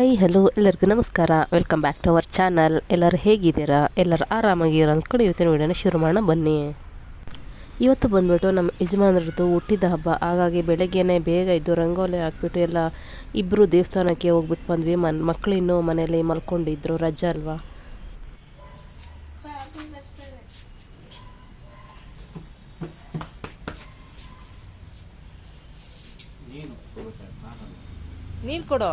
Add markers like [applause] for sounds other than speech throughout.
Hi, hello, ಎಲ್ಲರಿಗೂ ನಮಸ್ಕಾರ. Welcome back to our channel ಎಲ್ಲರೂ ಹೇಗಿದ್ದೀರಾ? ಎಲ್ಲರೂ ಆರಾಮಾಗಿರೋ ಅಂದ್ಕೊಂಡು ಇವತ್ತಿನ ವಿಡಿಯೋನ ಶುರು ಮಾಡೋಣ, ಬನ್ನಿ. ಇವತ್ತು ಬಂದ್ಬಿಟ್ಟು ನಮ್ಮ ಯಜಮಾನರದ್ದು ಹುಟ್ಟಿದ ಹಬ್ಬ. ಹಾಗಾಗಿ ಬೆಳಗ್ಗೆನೇ ಬೇಗ ಇದ್ದು ರಂಗೋಲಿ ಹಾಕ್ಬಿಟ್ಟು ಎಲ್ಲ ಇಬ್ಬರು ದೇವಸ್ಥಾನಕ್ಕೆ ಹೋಗ್ಬಿಟ್ಟು ಬಂದ್ವಿ. ಮನ್ ಮಕ್ಕಳು ಇನ್ನೂ ಮನೇಲಿ ಮಲ್ಕೊಂಡಿದ್ರು. ರಜೆ ಅಲ್ವಾ? ನೀನು ಕೊಡು.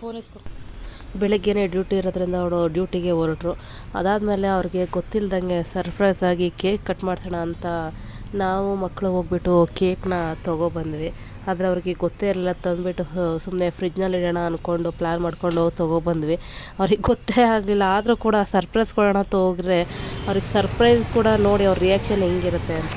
ಫೋನ್ ಇಸ್ಕೊ ಬೆಳಗ್ಗೆನೇ ಡ್ಯೂಟಿ ಇರೋದ್ರಿಂದ ಅವರು ಡ್ಯೂಟಿಗೆ ಹೊರಟ್ರು. ಅದಾದಮೇಲೆ ಅವ್ರಿಗೆ ಗೊತ್ತಿಲ್ಲದಂಗೆ ಸರ್ಪ್ರೈಸ್ ಆಗಿ ಕೇಕ್ ಕಟ್ ಮಾಡ್ಸೋಣ ಅಂತ ನಾವು ಮಕ್ಕಳು ಹೋಗ್ಬಿಟ್ಟು ಕೇಕ್ನ ತೊಗೊಬಂದ್ವಿ ಆದರೆ ಅವ್ರಿಗೆ ಗೊತ್ತೇ ಇರಲಿಲ್ಲ, ತಂದುಬಿಟ್ಟು ಸುಮ್ಮನೆ ಫ್ರಿಜ್ನಲ್ಲಿ ಇಡೋಣ ಅಂದ್ಕೊಂಡು ಪ್ಲ್ಯಾನ್ ಮಾಡ್ಕೊಂಡು ಹೋಗಿ ತೊಗೊಬಂದ್ವಿ ಅವ್ರಿಗೆ ಗೊತ್ತೇ ಆಗಲಿಲ್ಲ, ಆದರೂ ಕೂಡ ಸರ್ಪ್ರೈಸ್ ಕೊಡೋಣ ಅಂತ ಅವ್ರಿಗೆ ಸರ್ಪ್ರೈಸ್ ಕೂಡ ನೋಡಿ ಅವ್ರ ರಿಯಾಕ್ಷನ್ ಹೆಂಗಿರುತ್ತೆ ಅಂತ.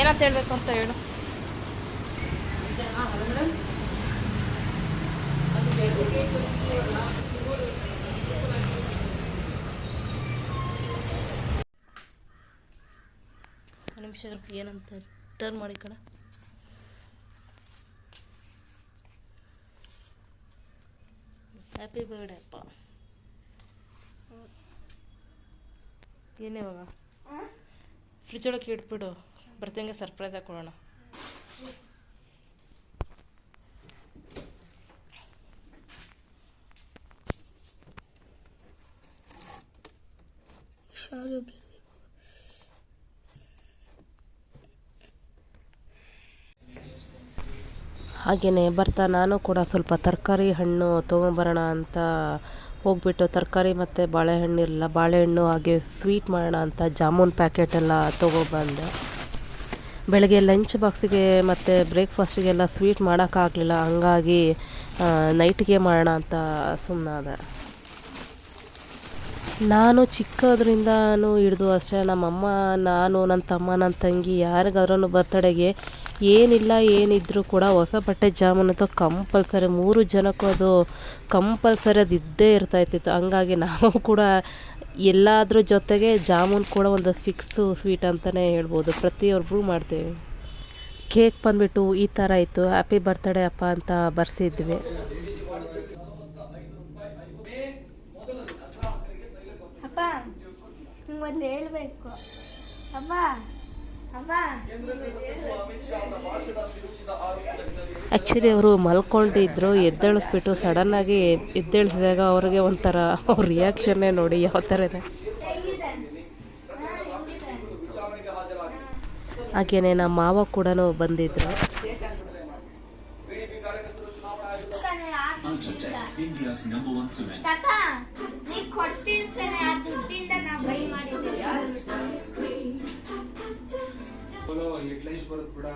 ಏನಂತ ಹೇಳ್ಬೇಕು ಅಂತ ಹೇಳು. ನಿಮಿಷ ಏನಂತ ಟರ್ನ್ ಮಾಡಿ ಕಣ. ಹ್ಯಾಪಿ ಬರ್ಡೇ ಅಪ್ಪ. ಏನಿವಾಗ ಫ್ರಿಜ್ ಒಳಗೆ ಇಟ್ಬಿಡು. ಬರ್ತಿಂಗೆ ಸರ್ಪ್ರೈಸ್ ಕೊಡೋಣ. ಹುಷಾರಾಗಿ ಹಾಗೆಯೇ ಬರ್ತಾ ನಾನು ಕೂಡ ಸ್ವಲ್ಪ ತರಕಾರಿ ಹಣ್ಣು ತೊಗೊಂಬರೋಣ ಅಂತ ಹೋಗ್ಬಿಟ್ಟು ತರಕಾರಿ ಮತ್ತು ಬಾಳೆಹಣ್ಣು ಇರಲಿಲ್ಲ ಬಾಳೆಹಣ್ಣು ಹಾಗೆ ಸ್ವೀಟ್ ಮಾಡೋಣ ಅಂತ ಜಾಮೂನ್ ಪ್ಯಾಕೆಟ್ ಎಲ್ಲ ತೊಗೊಬಂದೆ. ಬೆಳಗ್ಗೆ ಲಂಚ್ ಬಾಕ್ಸಿಗೆ ಮತ್ತು ಬ್ರೇಕ್ಫಾಸ್ಟಿಗೆಲ್ಲ ಸ್ವೀಟ್ ಮಾಡೋಕ್ಕಾಗಲಿಲ್ಲ ಹಂಗಾಗಿ ನೈಟ್ಗೆ ಮಾಡೋಣ ಅಂತ ಸುಮ್ಮನಾದೆ ನಾನು ಚಿಕ್ಕದ್ರಿಂದನೂ ಹಿಡಿದು ಅಷ್ಟೇ, ನಮ್ಮಮ್ಮ, ನಾನು ನನ್ನ ತಮ್ಮ ನನ್ನ ತಂಗಿ ಯಾರಿಗಾದ್ರೂ ಬರ್ತಡೆಗೆ ಏನಿಲ್ಲ, ಏನಿದ್ರೂ ಕೂಡ ಹೊಸ ಬಟ್ಟೆ ಜಾಮೂನ್ ಅಂತೂ ಕಂಪಲ್ಸರಿ ಮೂರು ಜನಕ್ಕೂ ಅದು ಕಂಪಲ್ಸರಿ ಅದು ಇದ್ದೇ ಇರ್ತಾಯಿತ್ತು ಹಂಗಾಗಿ ನಾವು ಕೂಡ ಎಲ್ಲಾದ್ರ ಜೊತೆಗೆ ಜಾಮೂನ್ ಕೂಡ ಒಂದು ಫಿಕ್ಸು ಸ್ವೀಟ್ ಅಂತಲೇ ಹೇಳ್ಬೋದು. ಪ್ರತಿಯೊಬ್ಬರು ಮಾಡ್ತೇವೆ. ಕೇಕ್ ಬಂದ್ಬಿಟ್ಟು ಈ ಥರ ಇತ್ತು. ಹ್ಯಾಪಿ ಬರ್ತ್ಡೇ ಅಪ್ಪ ಅಂತ ಬರ್ಸಿದ್ವಿ. ಅಪ್ಪ ಹೇಳ್ಬೇಕು. ಅಪ್ಪ ಆ್ಯಕ್ಚುಲಿ ಅವರು ಮಲ್ಕೊಂಡಿದ್ರು ಎದ್ದೇಳಿಸ್ಬಿಟ್ಟು ಸಡನ್ನಾಗಿ ಎದ್ದೇಳಿಸಿದಾಗ ಅವ್ರಿಗೆ ಒಂಥರ ಅವ್ರ ರಿಯಾಕ್ಷನ್ನೇ ನೋಡಿ ಯಾವ ಥರ ಇದೆ ಹಾಗೇನೆ ನಮ್ಮ ಮಾವ ಕೂಡ ಬಂದಿದ್ರು. ಆ ದುಡ್ಡಿಂದ. ನಾವು ಬೈ ಮಾಡಿದ್ದೇವೆ ಬರುತ್ತೆ ಬಿಡ.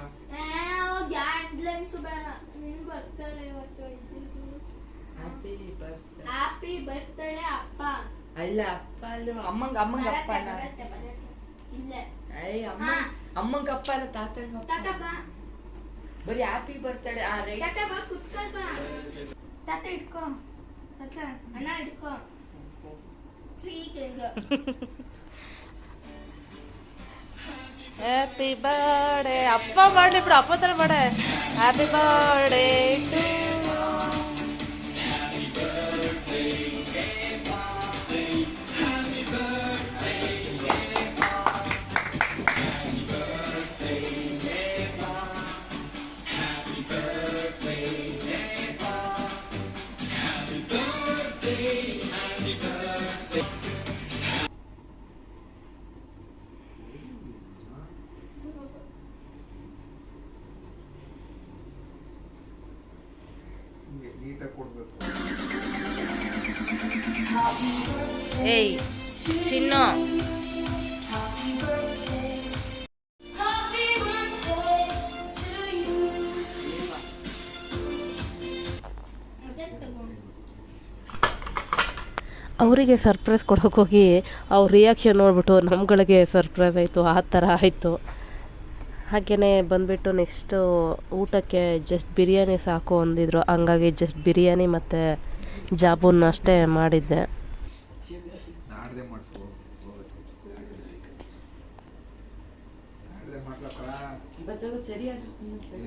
ಗ್ಯಾಡ್ಲೈನ್ಸ್ ಬೇಡ. ನಿನ್ ಬರ್ತಾಳೆ ಇವತ್ತು ಹ್ಯಾಪಿ ಬರ್ತ್ ಹ್ಯಾಪಿ ಬರ್ತಾಳೆ ಅಪ್ಪ. ಅಲ್ಲ ಅಪ್ಪ ಅಲ್ಲ ಅಮ್ಮಂಗ ಅಮ್ಮಂಗ ಅಪ್ಪ ಅಲ್ಲ. ಬರತ್ತೆ. ಅಯ್ಯ ಅಮ್ಮ ಅಮ್ಮಂಗ ಅಪ್ಪ ಅಲ್ಲ ತಾತಂಗ ಅಪ್ಪ ತಾತ ಬಾ ಬರೀ ಹ್ಯಾಪಿ ಬರ್ತಡೆ ಆ ರೈಟ್ ತಾತ ಬಾ ಕುತ್ಕೊಳ್ ಬಾ. ತಾತ ಇಟ್ಕೋ ತಾತ ಅಣ್ಣ ಇಟ್ಕೋ ಟ್ರೀಟ್ [laughs] ಹ್ಯಾಪಿ ಬರ್ಡೇ ಅಪ್ಪ ಮಾಡಲಿ ಬಿಡು ಅಪ್ಪ ಥರ ಮಾಡೆ ಹ್ಯಾಪಿ ಬರ್ಡೇ ಏಯ್ ತಗೋ ಅವರಿಗೆ ಸರ್ಪ್ರೈಸ್ ಕೊಡೋಕ್ಕೋಗಿ ಅವ್ರ ರಿಯಾಕ್ಷನ್ ನೋಡ್ಬಿಟ್ಟು ನಮ್ಗಳಿಗೆ ಸರ್ಪ್ರೈಸ್ ಆಯಿತು, ಆ ಥರ ಆಯಿತು. ಹಾಗೆಯೇ ಬಂದುಬಿಟ್ಟು ನೆಕ್ಸ್ಟು ಊಟಕ್ಕೆ ಜಸ್ಟ್ ಬಿರಿಯಾನಿ ಸಾಕು ಅಂದಿದ್ರು. ಹಂಗಾಗಿ ಜಸ್ಟ್ ಬಿರಿಯಾನಿ ಮತ್ತು ಜಾಬೂನ್ ಅಷ್ಟೇ ಮಾಡಿದ್ದೆ. ನಾಡ್ದೆ ಮಾಡ್ಲಕ್ಕ ಬದಲು ಚರಿ ಆದ್ರೂ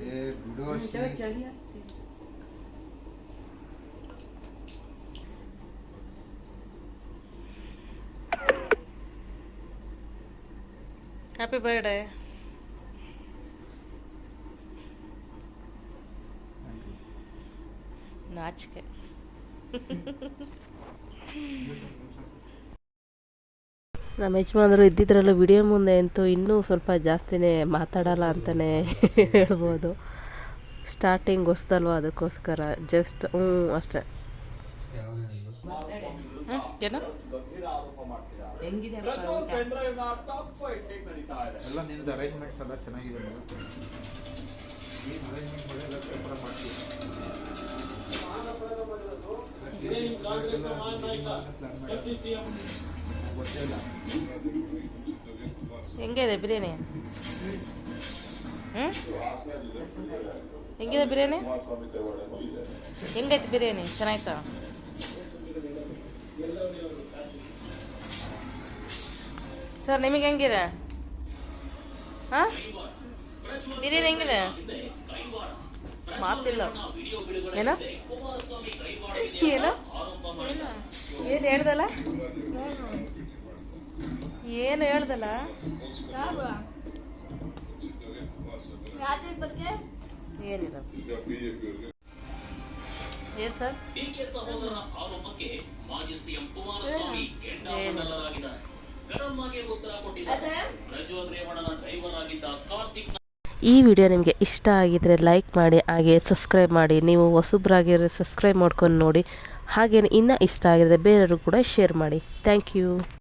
ಏ ಬಿಡು ಅಷ್ಟೇ. ಚರಿ ಆಗ್ತೀನಿ ಹ್ಯಾಪಿ ಬರ್ಡೇ ನಾಚಿಕೆ ನಮ್ಮ ಯಜಮಾನರು ಇದ್ದಿದ್ರಲ್ಲೂ ವಿಡಿಯೋ ಮುಂದೆ ಅಂತೂ ಇನ್ನೂ ಸ್ವಲ್ಪ ಜಾಸ್ತಿನೇ ಮಾತಾಡಲ್ಲ ಅಂತಲೇ ಹೇಳ್ಬೋದು ಸ್ಟಾರ್ಟಿಂಗ್ ಹೊಸ್ದಲ್ವ ಅದಕ್ಕೋಸ್ಕರ ಜಸ್ಟ್ ಹ್ಞೂ ಅಷ್ಟೇ ಚೆನ್ನಾಗಿದೆ ಹೆಂಗಿದೆ ಬಿರಿಯಾನಿ? ಹ್ಞೂ ಹೆಂಗಿದೆ ಬಿರಿಯಾನಿ? ಹೆಂಗೈತೆ ಬಿರಿಯಾನಿ? ಚೆನ್ನಾಯ್ತಾ? ಸರ್, ನಿಮಗೆ ಹೆಂಗಿದೆ? ಹಾಂ? ಬಿರಿಯಾನಿ ಹೆಂಗಿದೆ? ಮಾತಿಲ್ಲ. ಏನೋ? ಏನೋ? ಏನು ಹೇಳ್ದಲ್ಲ? ಏನು ಹೇಳ್ದಲ್ಲ? ರಾತ್ರಿ ಬಗ್ಗೆ? ಏನಿಲ್ಲ. ಏನು ಸರ್? ಡಿಕೆ ಸಹೋದರರ ಆರೋಪಕ್ಕೆ ಮಾಜಿ ಸಿಎಂ ಕುಮಾರಸ್ವಾಮಿ ಕೆಂಡ ಏನು? ಗರಂ ಆಗಿ ಉತ್ತರ ಕೊಟ್ಟಿದ್ದಾರೆ. ಅದೇ ಪ್ರಜ್ವಲ್ ರೇವಣ್ಣನ ಡ್ರೈವರ್ ಆಗಿದ್ದ ಕಾರ್ತಿಕ್ ಈ ವಿಡಿಯೋ ನಿಮಗೆ ಇಷ್ಟ ಆಗಿದ್ರೆ ಲೈಕ್ ಮಾಡಿ ಹಾಗೆ ಸಬ್ಸ್ಕ್ರೈಬ್ ಮಾಡಿ. ನೀವು ಹೊಸಬ್ರಾಗಿರೋ ಸಬ್ಸ್ಕ್ರೈಬ್ ಮಾಡ್ಕೊಂಡು ನೋಡಿ. ಹಾಗೇನೆ ಇನ್ನೂ ಇಷ್ಟ ಆಗಿದ್ರೆ ಬೇರೆಯವರು ಕೂಡ ಶೇರ್ ಮಾಡಿ. Thank you